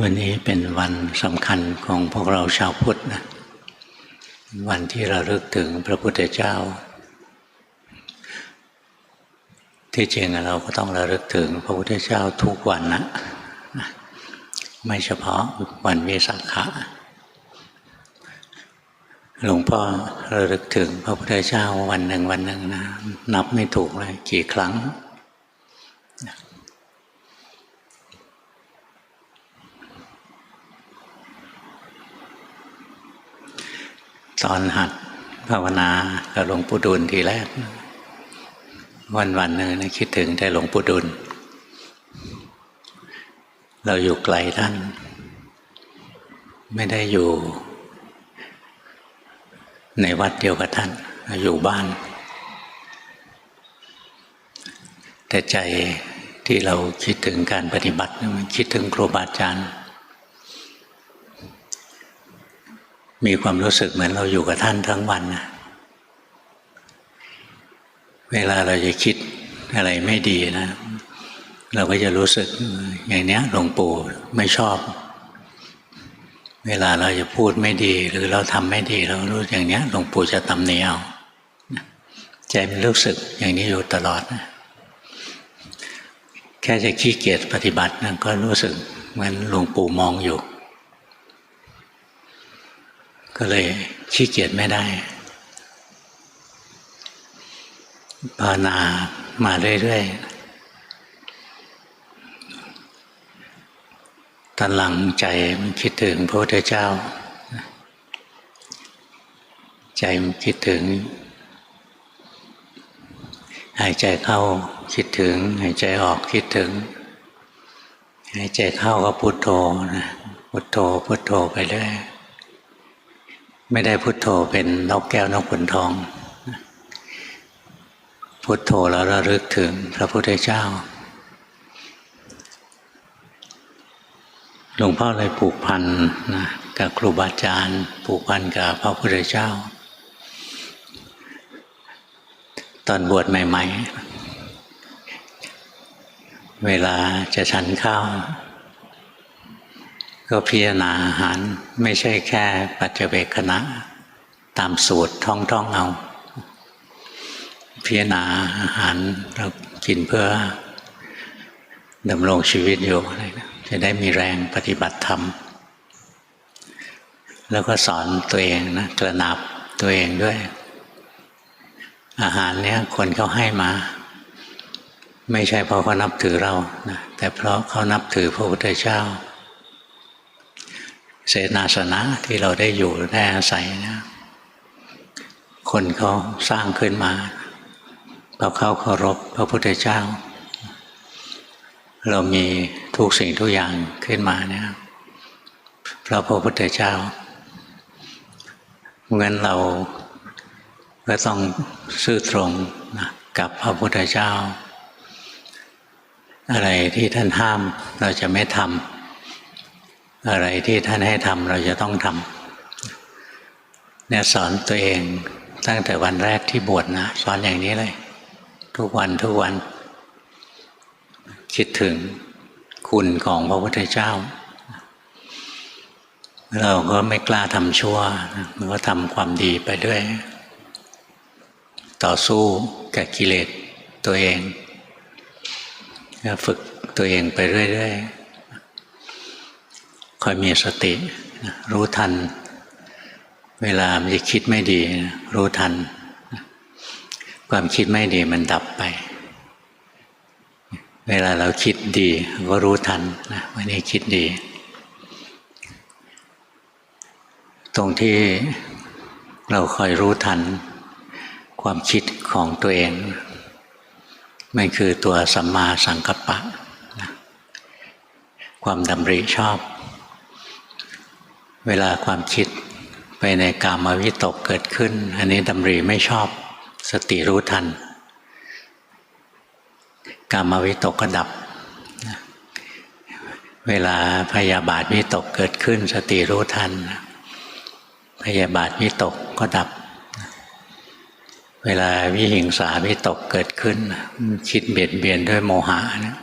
วันนี้เป็นวันสำคัญของพวกเราชาวพุทธนะวันที่เราลึกถึงพระพุทธเจ้า ที่จริงเราก็ต้องระลึกถึงพระพุทธเจ้าทุกวันนะไม่เฉพาะวันวิสาขะหลวงพ่อระลึกถึงพระพุทธเจ้าวันหนึ่งวันหนึ่งนะนับไม่ถูกเลยกี่ครั้ง ตอนหัดภาวนากับหลวงปู่ดุลทีแรก วันวันหนึ่งนะคิดถึงแต่หลวงปู่ดุล เราอยู่ไกลท่าน ไม่ได้อยู่ ในวัดเดียวกับท่านเราอยู่บ้าน แต่ใจที่เราคิดถึงการปฏิบัติ มันคิดถึงครูบาอาจารย์ มีความรู้สึกเหมือนเราอยู่กับท่านทั้งวันนะเวลาเราจะคิดอะไรไม่ดีนะ เราก็จะรู้สึกอย่างเนี้ยหลวงปู่ไม่ชอบ เวลาเราจะพูดไม่ดีหรือเราทำไม่ดี เรารู้อย่างเนี้ยหลวงปู่จะตำหนิเอาใจมันรู้สึกอย่างนี้อยู่ตลอดนะแค่จะขี้เกียจปฏิบัตินะก็รู้สึกเหมือนหลวงปู่มองอยู่ ก็เลยขี้เกียจไม่ได้ ภาวนามาเรื่อยๆตอนหลังใจมันคิดถึงพระพุทธเจ้า ใจมันคิดถึง หายใจเข้าคิดถึง หายใจออกคิดถึง หายใจเข้าก็พุโทโธนะพุโทโธพุโทโธไปเรื่อย ไม่ได้พุทโธเป็นนกแก้วนกขุนทอง พุทโธแล้วระลึกถึงพระพุทธเจ้า หลวงพ่อเลยผูกพันนะกับครูบาอาจารย์ผูกพันกับพระพุทธเจ้า ตอนบวชใหม่ ๆ เวลาจะฉันข้าว ก็พิจารณาอาหารไม่ใช่แค่ปัจเจเวกคณะ ตามสูตรท่องท่องเอา พิจารณาอาหารเรากินเพื่อดำรงชีวิตอยู่จะได้มีแรงปฏิบัติธรรม แล้วก็สอนตัวเองนะกระนับตัวเองด้วย อาหารเนี้ยคนเขาให้มา ไม่ใช่เพราะเขานับถือเรานะแต่เพราะเขานับถือพระพุทธเจ้า เสนาสนะที่เราได้อยู่ได้อาศัยนะคนเขาสร้างขึ้นมาเราเข้าเคารพพระพุทธเจ้า เรามีทุกสิ่งทุกอย่างขึ้นมาเนี่ยเพราะพระพุทธเจ้างั้นเราก็ต้องซื่อตรงนะกับพระพุทธเจ้า อะไรที่ท่านห้ามเราจะไม่ทำ อะไรที่ท่านให้ทำเราจะต้องทำเนี่ยสอนตัวเองตั้งแต่วันแรกที่บวชนะสอนอย่างนี้เลย ทุกวันทุกวัน คิดถึงคุณของพระพุทธเจ้า เราก็ไม่กล้าทำชั่วเราก็ทำความดีไปด้วย ต่อสู้กับกิเลสตัวเองฝึกตัวเองไปเรื่อยๆ คอยมีสติรู้ทัน เวลามันจะคิดไม่ดี รู้ทัน ความคิดไม่ดีมันดับไป เวลาเราคิดดีก็รู้ทันนะวันนี้คิดดี ตรงที่เราคอยรู้ทัน ความคิดของตัวเองมันคือตัวสัมมาสังกัปปะนะความดำริชอบ เวลาความคิดไปในกามวิตกเกิดขึ้น อันนี้ดำริไม่ชอบสติรู้ทัน กามวิตกก็ดับ เวลาพยาบาทวิตกเกิดขึ้น สติรู้ทัน พยาบาทวิตกก็ดับ เวลาวิหิงสาวิตกเกิดขึ้น คิดเบียดเบียนด้วยโมหะนะ